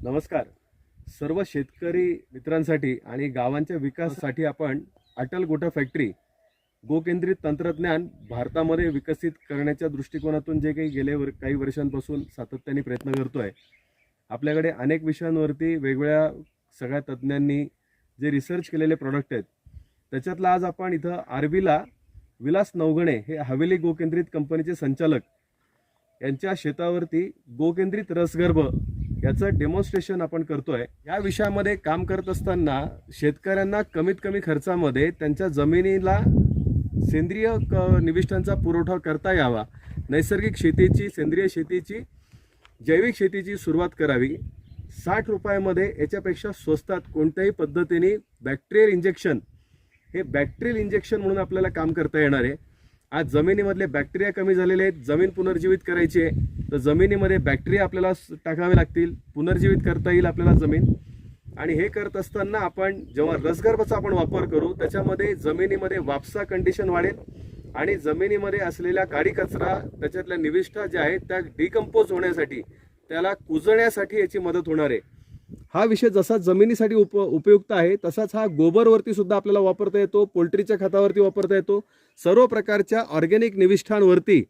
नमस्कार. सर्व शेतकरी मित्रांसाठी आणि गावांच्या विकासासाठी आपण अटल गोटा फॅक्टरी गोकेंद्रित तंत्रज्ञान भारतामध्ये विकसित करण्याच्या दृष्टिकोनातून जे काही गेले वर काही वर्षांपासून सातत्याने प्रयत्न करतो आहे आपल्याकडे अनेक विषयांवरती वेगवेगळ्या सगळ्या तज्ज्ञांनी जे रिसर्च केलेले प्रॉडक्ट आहेत त्याच्यातलं आज आपण इथं आरबीला विलास नवगणे हे हवेली गोकेंद्रित कंपनीचे संचालक यांच्या शेतावरती गोकेंद्रित रसगर्भ याचं डेमॉन्स्ट्रेशन आपण करतोय. या विषयामध्ये काम करत असताना शेतकऱ्यांना कमीत कमी खर्चामध्ये त्यांच्या जमिनीला सेंद्रिय क निविष्ठांचा पुरवठा करता यावा. नैसर्गिक शेतीची सेंद्रिय शेतीची जैविक शेतीची सुरुवात करावी. साठ रुपयामध्ये याच्यापेक्षा स्वस्तात कोणत्याही पद्धतीने बॅक्टेरियल इंजेक्शन हे बॅक्टेरियल इंजेक्शन म्हणून आपल्याला काम करता येणार आहे. आज जमिनीमधले बॅक्टेरिया कमी झालेले आहेत जमीन पुनर्जीवित करायची आहे. तर जमिनीमध्ये बॅक्टेरिया आपल्याला टाकावे लागतील पुनर्जीवित करता येईल आपल्याला जमीन. आणि हे करत असताना आपण जेव्हा रसगर्भाचा आपण वापर करू त्याच्यामध्ये जमिनीमध्ये वापसा कंडिशन वाढेल. आणि जमिनीमध्ये असलेल्या काडी कचरा त्याच्यातल्या निविष्ठा ज्या आहेत त्या डिकम्पोज होण्यासाठी त्याला कुजण्यासाठी याची मदत होणार आहे. हा विषय जसा जमिनीसाठी उप उपयुक्त आहे तसाच हा गोबरवरती सुद्धा आपल्याला वापरता येतो पोल्ट्रीच्या खतावरती वापरता येतो. सर्व प्रकारच्या ऑर्गॅनिक निविष्ठांवरती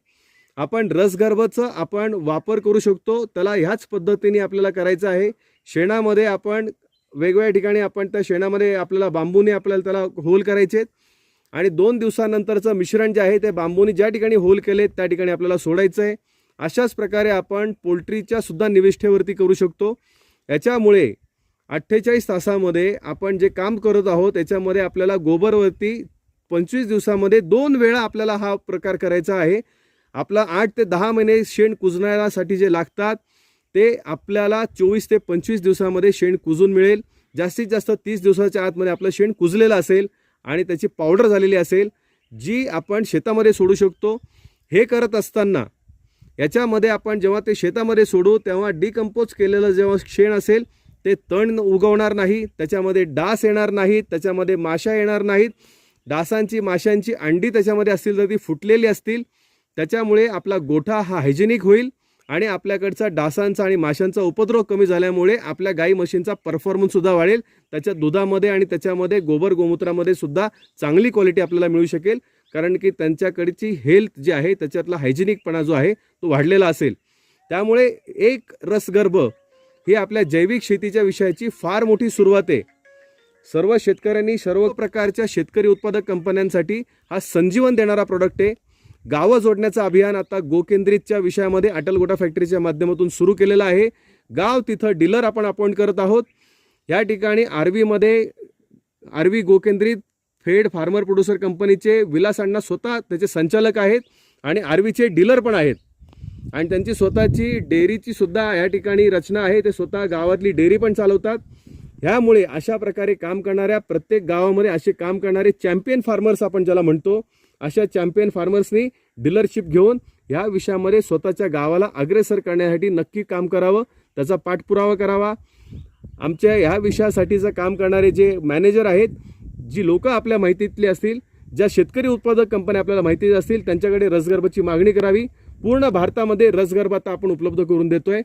आपण रसगर्भाचं आपण वापर करू शकतो. त्याला ह्याच पद्धतीने आपल्याला करायचं आहे. शेणामध्ये आपण वेगवेगळ्या ठिकाणी आपण त्या शेणामध्ये आपल्याला बांबूने आपल्याला त्याला होल करायचे. आहेत आणि दोन दिवसानंतरचं मिश्रण जे आहे ते बांबूने ज्या ठिकाणी होल केले त्या ठिकाणी आपल्याला सोडायचं आहे अशाच प्रकारे आपण पोल्ट्रीच्या सुद्धा निविष्ठेवरती करू शकतो. याच्यामुळे अठ्ठेचाळीस तासामध्ये आपण जे काम करत आहोत त्याच्यामध्ये आपल्याला गोबरवरती पंचवीस दिवसामध्ये दोन वेळा आपल्याला हा प्रकार करायचा आहे. आपला आठ ते दहा महिने शेण कुजण्यासाठी जे लागतात ते आपल्याला चोवीस ते पंचवीस दिवसामध्ये शेण कुजून मिळेल. जास्तीत जास्त तीस दिवसाच्या आतमध्ये आपलं शेण कुजलेलं असेल आणि त्याची पावडर झालेली असेल जी आपण शेतामध्ये सोडू शकतो. हे करत असताना याच्यामध्ये आपण जेव्हा ते शेतामध्ये सोडू तेव्हा डिकम्पोज केलेलं जेव्हा शेण असेल ते तण उगवणार नाही त्याच्यामध्ये डास येणार नाहीत त्याच्यामध्ये माशा येणार नाहीत. डासांची माशांची अंडी त्याच्यामध्ये असतील तर ती फुटलेली असतील. त्याच्यामुळे आपला गोठा हा हायजेनिक होईल आणि आपल्याकडचा डासांचा आणि माशांचा उपद्रव कमी झाल्यामुळे आपल्या गाई म्हशींचा परफॉर्मन्ससुद्धा वाढेल. त्याच्या दुधामध्ये आणि त्याच्यामध्ये गोबर गोमूत्रामध्ये सुद्धा चांगली क्वालिटी आपल्याला मिळू शकेल. कारण की त्यांच्याकडची हेल्थ जी आहे त्याच्यातला हायजेनिकपणा जो आहे तो वाढलेला असेल. त्यामुळे एक रसगर्भ ही आपल्या जैविक शेतीच्या विषयाची फार मोठी सुरुवात आहे. सर्व शेतकऱ्यांनी सर्व प्रकारच्या शेतकरी उत्पादक कंपन्यांसाठी हा संजीवन देणारा प्रोडक्ट आहे. गावं जोडण्याचं अभियान आता गोकेंद्रितच्या विषयामध्ये अटल गोटा फॅक्टरीच्या माध्यमातून सुरू केलेलं आहे. गाव तिथं डीलर आपण अपॉइंट करत आहोत. या ठिकाणी आरवीमध्ये आरवी गोकेंद्रित फेड फार्मर प्रोड्युसर कंपनीचे विलास अण्णा स्वतः त्याचे संचालक आहेत आणि आरवीचे डीलर पण आहेत. आणि त्यांची स्वतःची डेअरीची सुद्धा या ठिकाणी रचना आहे. ते स्वतः गावातली डेअरी पण चालवतात. ह्यामुळे अशा प्रकारे काम करणाऱ्या प्रत्येक गावामध्ये असे काम करणारे चॅम्पियन फार्मर्स आपण ज्याला म्हणतो अशा चॅम्पियन फार्मर्सनी डीलरशिप घेऊन ह्या विषयामध्ये स्वतःच्या गावाला अग्रेसर करण्यासाठी नक्की काम करावं त्याचा पाठपुरावा करावा. आमच्या ह्या विषयासाठीचं काम करणारे जे मॅनेजर आहेत जी लोक आपल्या माहितीतली असतील ज्या शेतकरी उत्पादक कंपन्या आपल्याला माहिती असतील त्यांच्याकडे रसगर्भाची मागणी करावी. पूर्ण भारतामध्ये रसगर्भ आता आपण उपलब्ध करून देतोय.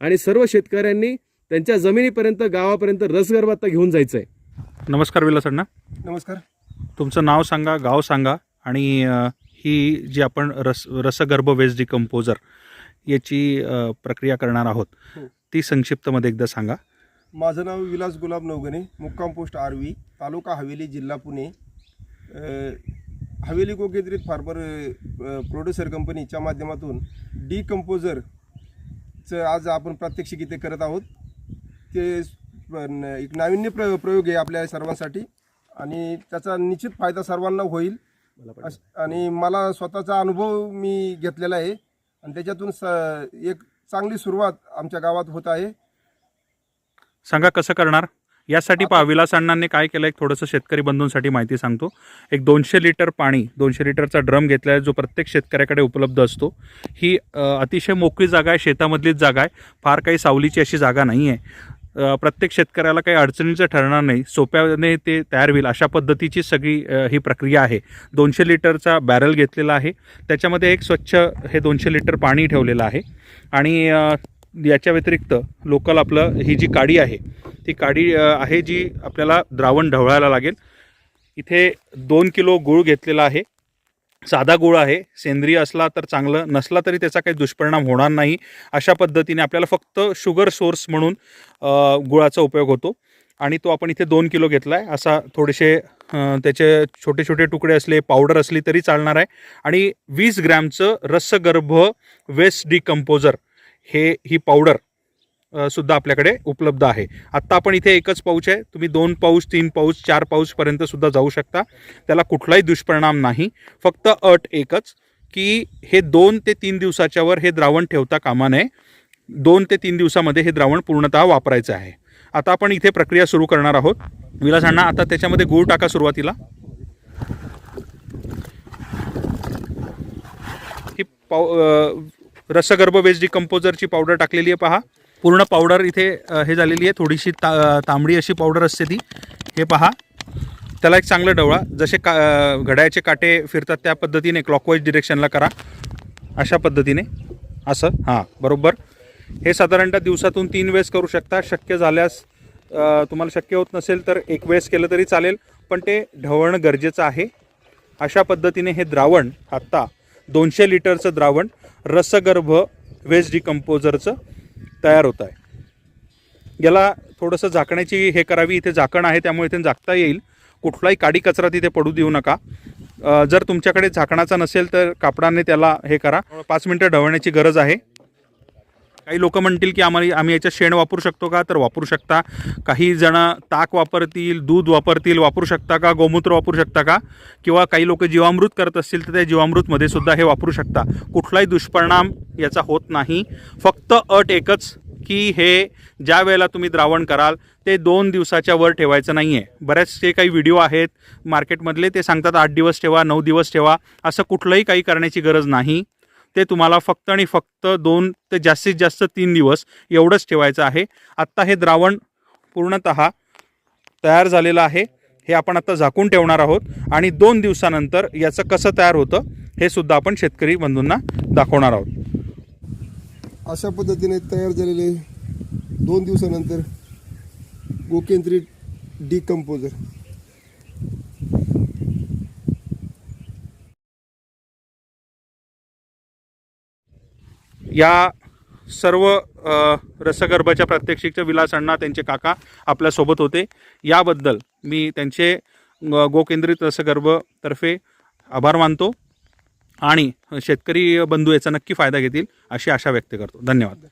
आणि सर्व शेतकऱ्यांनी त्यांच्या जमिनीपर्यंत गावापर्यंत रसगर्भ आता घेऊन जायचं आहे नमस्कार विलास अण्णा. नमस्कार. तुमचं नाव सांगा गाव सांगा आणि ही जी आपण रस रसगर्भ वेस्ट डिकम्पोजर याची प्रक्रिया करणार आहोत हो. ती संक्षिप्तमध्ये एकदा सांगा. माझं नाव विलास गुलाब नवगणे मुक्काम पोस्ट आरवी तालुका हवेली जिल्हा पुणे. हवेली गोकेंद्रित फार्मर प्रोड्युसर कंपनीच्या माध्यमातून डी कंपोजरचं आज आपण प्रात्यक्षिक इथे करत आहोत. ते एक नाविन्य प्र प्रयोग आहे आपल्या सर्वांसाठी आणि त्याचा निश्चित फायदा सर्वांना होईल. आणि मला स्वतःचा अनुभव मी घेतलेला आहे. आणि त्याच्यातून स एक चांगली सुरुवात आमच्या गावात होत आहे. सांगा कसं करणार? यासाठी पहा विलास अण्णांनी काय केलं एक थोडंसं शेतकरी बंधूंसाठी माहिती सांगतो. एक दोनशे लिटर पाणी दोनशे लिटरचा ड्रम घेतला आहे जो प्रत्येक शेतकऱ्याकडे उपलब्ध असतो. ही अतिशय मोकळी जागा आहे शेतामधलीच जागा आहे. फार काही सावलीची अशी जागा नाही आहे. प्रत्येक शेतकऱ्याला काही अडचणीचं ठरणार नाही. सोप्याने ते तयार होईल अशा पद्धतीची सगळी ही प्रक्रिया आहे. दोनशे लिटरचा बॅरल घेतलेला आहे. त्याच्यामध्ये एक स्वच्छ हे दोनशे लिटर पाणी ठेवलेलं आहे. आणि याच्या व्यतिरिक्त लोकल आपलं ही जी काडी आहे ती काडी आहे जी आपल्याला द्रावण ढवळायला लागेल. इथे दोन किलो गूळ घेतलेला आहे. साधा गूळ आहे सेंद्रिय असला तर चांगलं नसला तरी त्याचा काही दुष्परिणाम होणार नाही. अशा पद्धतीने आपल्याला फक्त शुगर सोर्स म्हणून गुळाचा उपयोग होतो. आणि तो आपण इथे दोन किलो घेतला आहे असा थोडेसे त्याचे छोटे छोटे तुकडे असले पावडर असली तरी चालणार आहे. आणि वीस ग्रॅमचं रसगर्भ वेस्ट डिकम्पोजर हे ही पावडर सुद्धा आपल्याकडे उपलब्ध आहे. आत्ता आपण इथे एकच पाऊच आहे. तुम्ही दोन पाऊच तीन पाऊच चार पाऊचपर्यंत सुद्धा जाऊ शकता. त्याला कुठलाही दुष्परिणाम नाही. फक्त अट एकच की हे दोन ते तीन दिवसाच्यावर हे द्रावण ठेवता कामा नये. दोन ते तीन दिवसामध्ये हे द्रावण पूर्णतः वापरायचं आहे. आता आपण इथे प्रक्रिया सुरू करणार आहोत. विलासांना आता त्याच्यामध्ये गूळ टाका सुरुवातीला. ही पाव रसगर्भ वेज डिकम्पोजरची पावडर टाकलेली आहे पहा. पूर्ण पावडर इथे हे झालेली आहे. थोडीशी ता तांबडी अशी पावडर असते ती. हे पहा. त्याला एक चांगलं डवळा. जसे का घड्याचे काटे फिरतात त्या पद्धतीने क्लॉकवाईज डिरेक्शनला करा. अशा पद्धतीने. असं. हां. बरोबर. हे साधारणतः दिवसातून तीन वेळेस करू शकता. शक्य झाल्यास तुम्हाला शक्य होत नसेल तर एक वेळेस केलं तरी चालेल. पण ते ढवळणं गरजेचं आहे. अशा पद्धतीने हे द्रावण आत्ता दोनशे लिटरचं द्रावण रसगर्भ वेस्ट डिकम्पोजरचं तयार होत आहे. याला थोडंसं झाकण्याची हे करावी इथे झाकण आहे त्यामुळे इथे झाकता येईल. कुठलाही काडी कचरा तिथे पडू देऊ नका. जर तुमच्याकडे झाकणाचा नसेल तर कापडाने त्याला हे करा. पाच मिनटं ढवळण्याची गरज आहे. काही लोक म्हणतील की आम्हाला आम्ही याच्यात शेण वापरू शकतो का? तर वापरू शकता. काही जण ताक वापरतील दूध वापरतील वापरू शकता का? गोमूत्र वापरू शकता का? किंवा काही लोक जीवामृत करत असतील तर त्या जीवामृतमध्ये सुद्धा हे वापरू शकता. कुठलाही दुष्परिणाम याचा होत नाही. फक्त अट एकच की हे ज्या वेळेला तुम्ही द्रावण कराल ते दोन दिवसाच्या वर ठेवायचं नाही आहे बरेचसे काही व्हिडिओ आहेत मार्केटमधले ते सांगतात आठ दिवस ठेवा नऊ दिवस ठेवा. असं कुठलंही काही करण्याची गरज नाही. ते तुम्हाला फक्त आणि फक्त दोन ते जास्तीत जास्त तीन दिवस एवढंच ठेवायचं आहे. आत्ता हे द्रावण पूर्णत तयार झालेलं आहे. हे आपण आता झाकून ठेवणार आहोत आणि दोन दिवसानंतर याचं कसं तयार होतं हे सुद्धा आपण शेतकरी बंधूंना दाखवणार आहोत. अशा पद्धतीने तयार झालेले दोन दिवसानंतर गोकेंद्रित डिकम्पोजर या सर्व रसगर्भाच्या प्रात्यक्षिकच्या विलास अण्णा त्यांचे काका आपल्यासोबत होते. याबद्दल मी त्यांचे गोकेंद्रित रसगर्भतर्फे आभार मानतो आणि शेतकरी बंधू याचा नक्की फायदा घेतील अशी आशा व्यक्त करतो. धन्यवाद.